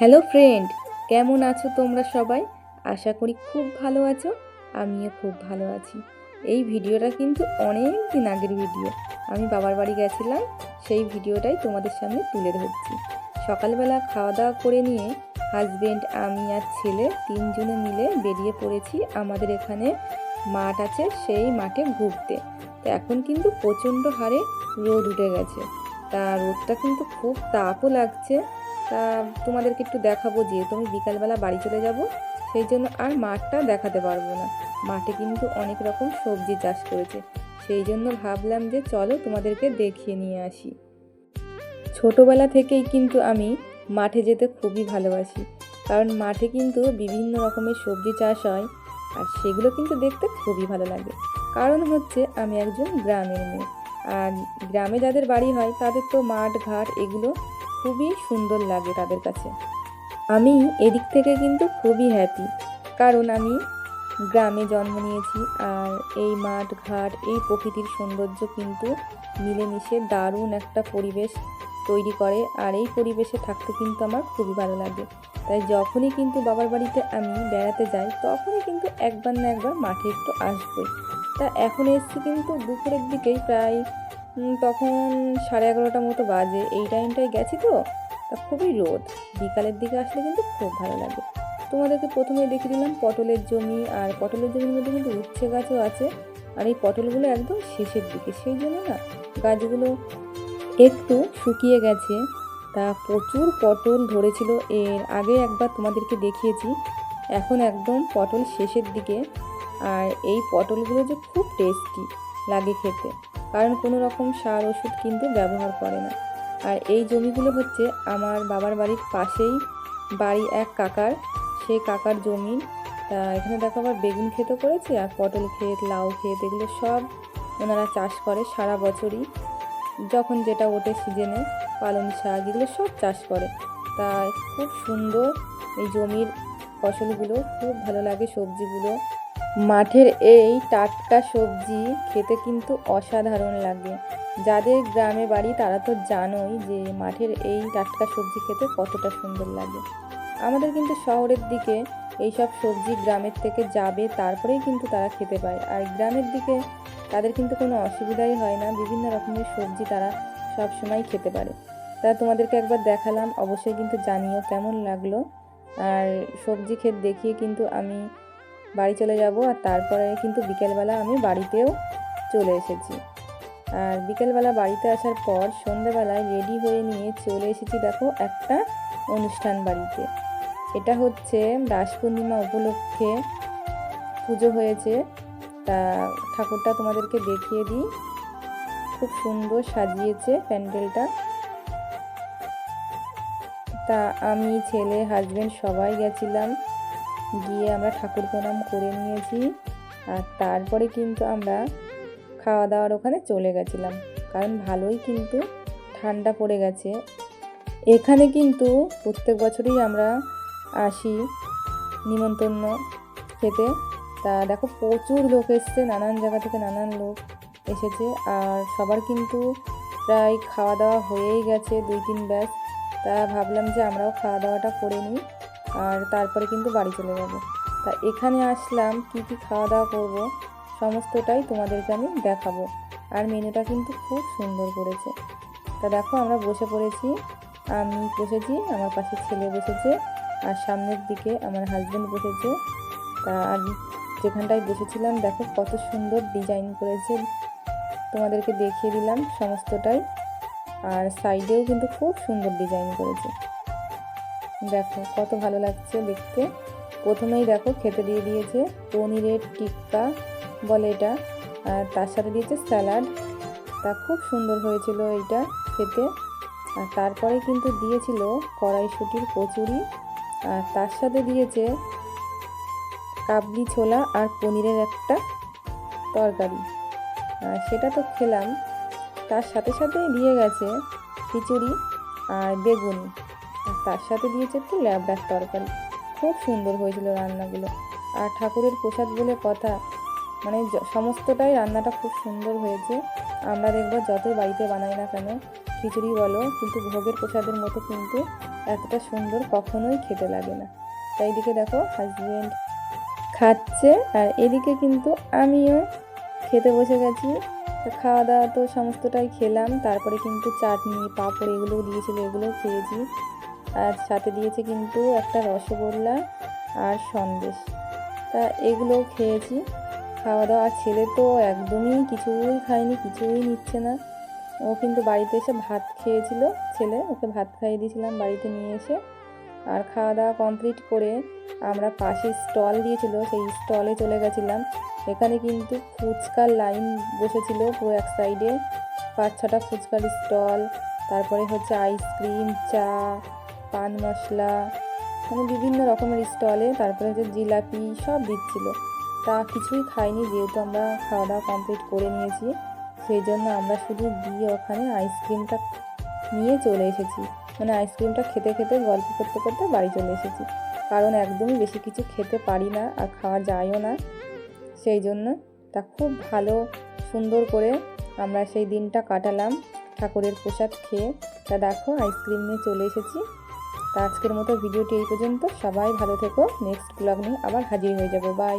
Hello friend, কেমন আছো তোমরা সবাই? আশা করি খুব ভালো আছো, আমিও খুব ভালো আছি। এই ভিডিওটা কিন্তু অনেক দিন আগের ভিডিও। আমি বাবার বাড়ি গেছিলাম, সেই ভিডিওটাই তোমাদের সামনে তুলে ধরছি। সকালবেলা খাওয়া দাওয়া করে নিয়ে হাজবেন্ড আমি আর ছেলে তিনজনে মিলে বেরিয়ে পড়েছি আমাদের এখানে মাঠ আছে, সেই মাঠে ঘুরতে। তো এখন কিন্তু প্রচণ্ড হারে রোদ উঠে গেছে। তা রোদটা কিন্তু খুব তাপও লাগছে। তা তোমাদেরকে একটু দেখাবো যেহেতু আমি বিকালবেলা বাড়ি চলে যাব, সেই জন্য আর মাঠটা দেখাতে পারব না। মাঠে কিন্তু অনেক রকম সবজি চাষ করেছে। সেই জন্য ভাবলাম যে চলো তোমাদেরকে দেখিয়ে নিয়ে আসি। ছোটোবেলা থেকেই কিন্তু আমি মাঠে যেতে খুবই ভালোবাসি। কারণ মাঠে কিন্তু বিভিন্ন রকমের সবজি চাষ হয়, আর সেগুলো কিন্তু দেখতে খুবই ভালো লাগে। কারণ হচ্ছে আমি একজন গ্রামের মেয়ে, আর গ্রামে যাদের বাড়ি হয় তাদের তো মাঠ, ঘাট এগুলো খুবই সুন্দর লাগে তাদের কাছে। আমি এদিক থেকে কিন্তু খুবই হ্যাপি কারণ আমি গ্রামে জন্ম নিয়েছি আর এই মাঠ ঘাট, এই প্রকৃতির সৌন্দর্য কিন্তু মিলেমিশে দারুণ একটা পরিবেশ তৈরি করে আর এই পরিবেশে থাকতে কিন্তু আমার খুবই ভালো লাগে। তাই যখনই কিন্তু বাবার বাড়িতে আমি বেড়াতে যাই, তখনই কিন্তু একবার না একবার মাঠে একটু আসবই। তা এখন এসছি কিন্তু দুপুরের দিকেই প্রায় তখন সাড়ে এগারোটা মতো বাজে। এই টাইমটায় গেছি তো, তা খুবই রোদ। বিকালের দিকে আসলে কিন্তু খুব ভালো লাগে। তোমাদেরকে প্রথমে দেখিয়ে দিলাম পটলের জমি, আর পটলের জমির মধ্যে কিন্তু উচ্ছে গাছও আছে। আর এই পটলগুলো একদম শেষের দিকে। সেই জন্য না, গাছগুলো একটু শুকিয়ে গেছে। তা প্রচুর পটল ধরেছিল। এর আগে একবার তোমাদেরকে দেখিয়েছি। এখন একদম পটল শেষের দিকে। আর এই পটলগুলো যে খুব টেস্টি লাগে খেতে। কারণ কোনো রকম সার, ওষুধ কিন্তু ব্যবহার করে না। আর এই জমিগুলো হচ্ছে আমার বাবার বাড়ির পাশেই বাড়ি এক কাকার। সেই কাকার জমি, তা এখানে দেখো আবার বেগুন ক্ষেতও করেছে আর পটল ক্ষেত, লাউ ক্ষেত, এগুলো সব ওনারা চাষ করে সারা বছরই। যখন যেটা ওঠে সিজনে, পালং শাক, এগুলো সব চাষ করে। তা খুব সুন্দর এই জমির ফসলগুলো, খুব ভালো লাগে সবজিগুলো। মাঠের এই টাটকা সবজি খেতে কিন্তু অসাধারণ লাগে। যাদের গ্রামে বাড়ি তারা তো জানোই যে মাঠের এই টাটকা সবজি খেতে কতটা সুন্দর লাগে। আমাদের কিন্তু শহরের দিকে এইসব সবজি গ্রামের থেকে যাবে তারপরেই কিন্তু তারা খেতে পায়। আর গ্রামের দিকে তাদের কিন্তু কোনো অসুবিধাই হয় না, বিভিন্ন রকমের সবজি তারা সব সময় খেতে পারে। তা তোমাদেরকে একবার দেখালাম, অবশ্যই কিন্তু জানিও কেমন লাগল। আর সবজি ক্ষেত দেখিয়ে কিন্তু আমি বাড়ি চলে যাব আর তারপরে কিন্তু বিকেলবেলা আমি বাড়িতেও চলে এসেছি। আর বিকেলবেলা বাড়িতে আসার পর সন্ধেবেলায় রেডি হয়ে নিয়ে চলে এসেছি দেখো একটা অনুষ্ঠান বাড়িতে। এটা হচ্ছে দাস পূর্ণিমা উপলক্ষে পুজো হয়েছে। তা ঠাকুরটা তোমাদেরকে দেখিয়ে দিই। খুব সুন্দর সাজিয়েছে প্যান্ডেলটা। তা আমি, ছেলে হাজবেন্ড সবাই গেছিলাম। গিয়ে আমরা ঠাকুর প্রণাম করে নিয়েছি। আর তারপরে কিন্তু আমরা খাওয়া দাওয়ার ওখানে চলে গেছিলাম। কারণ ভালোই কিন্তু ঠান্ডা পড়ে গেছে। এখানে কিন্তু প্রত্যেক বছরই আমরা আসি নিমন্ত্রণ খেতে। তা দেখো প্রচুর লোক এসছে, নানান জায়গা থেকে নানান লোক এসেছে। আর সবার কিন্তু প্রায় খাওয়া দাওয়া হয়েই গেছে দুই তিন ব্যাস। তা ভাবলাম যে আমরাও খাওয়া দাওয়াটা করে নিই। আর তারপরে কিন্তু বাড়ি চলে যাব। তা এখানে আসলাম, কি কি খাওয়া দাওয়া করব, সমস্তটাই তোমাদেরকে আমি দেখাবো। আর মেনুটা কিন্তু খুব সুন্দর করেছে। তা দেখো, আমরা বসে পড়েছি, আমি বসেছি, আমার পাশে ছেলে বসেছে, আর সামনের দিকে আমার হাজব্যান্ড বসেছে। তা আর যেখানটায় বসেছিলাম, দেখো কত সুন্দর ডিজাইন করেছে। তোমাদেরকে দেখিয়ে দিলাম সমস্তটাই। আর সাইডেও কিন্তু খুব সুন্দর ডিজাইন করেছে। দেখো, কত ভালো লাগছে দেখতে। প্রথমেই দেখো খেতে দিয়ে দিয়েছে পনিরের টিক্কা বলে এটা, আর তার সাথে দিয়েছে স্যালাড। তা খুব সুন্দর হয়েছিল এইটা খেতে। আর তারপরে কিন্তু দিয়েছিল কড়াইশুটির কচুরি, আর তার সাথে দিয়েছে কাবলি ছোলা আর পনিরের একটা তরকারি। আর সেটা তো খেলাম। তার সাথে সাথেই দিয়ে গেছে খিচুড়ি আর বেগুনি। আর তার সাথে দিয়েছে একটু ল্যাবড়ার তরকারি। খুব সুন্দর হয়েছিল রান্নাগুলো। আর ঠাকুরের প্রসাদ বলে কথা মানে সমস্তটাই রান্নাটা খুব সুন্দর হয়েছে। আমরা দেখব যতই বাড়িতে বানাই না কেন, খিচুড়ি বলো, কিন্তু ভোগের প্রসাদের মতো কিন্তু এতটা সুন্দর কখনোই খেতে লাগে না। তাই দিকে দেখো হাজবেন্ড খাচ্ছে, আর এদিকে কিন্তু আমিও খেতে বসে গেছি। খাওয়া দাওয়া তো সমস্তটাই খেলাম, তারপরে কিন্তু চাটনি, পাঁপড় এগুলোও দিয়েছিল, এগুলোও খেয়েছি। আর সাথে দিয়েছে কিন্তু একটা রসগোল্লা আর সন্দেশ। তা এগুলোও খেয়েছি, খাওয়া দাওয়া। আর ছেলে তো একদমই কিছুই খায়নি, কিছুই নিচ্ছে না। ও কিন্তু বাড়িতে এসে ভাত খেয়েছিল, ছেলে, ওকে ভাত খাইয়ে দিয়েছিলাম বাড়িতে নিয়ে এসে। আর খাওয়া দাওয়া কমপ্লিট করে আমরা পাশে স্টল দিয়েছিল, সেই স্টলে চলে গেছিলাম। এখানে কিন্তু ফুচকার লাইন বসেছিল পুরো এক সাইডে। পাঁচ ছটা ফুচকার স্টল, তারপরে হচ্ছে আইসক্রিম, চা পান মশলা মানে বিভিন্ন রকমের স্টলে, তারপরে হচ্ছে জিলাপি সব দিচ্ছিল। তা কিছুই খাইনি, যেহেতু আমরা খাওয়া দাওয়া কমপ্লিট করে নিয়েছি, সেই জন্য আমরা শুধু গিয়ে ওখানে আইসক্রিমটা নিয়ে চলে এসেছি। মানে আইসক্রিমটা খেতে খেতে, গল্প করতে করতে বাড়ি চলে এসেছি। কারণ একদমই বেশি কিছু খেতে পারি না আর খাওয়া যায়ও না। সেই জন্য তা খুব ভালো, সুন্দর করে আমরা সেই দিনটা কাটালাম। ঠাকুরের প্রসাদ খেয়ে তা দেখো আইসক্রিম নিয়ে চলে এসেছি। তা আজকের মতো ভিডিওটি এই পর্যন্ত। সবাই ভালো থেকো। নেক্সট ব্লগ নিয়ে আবার হাজির হয়ে যাব। বাই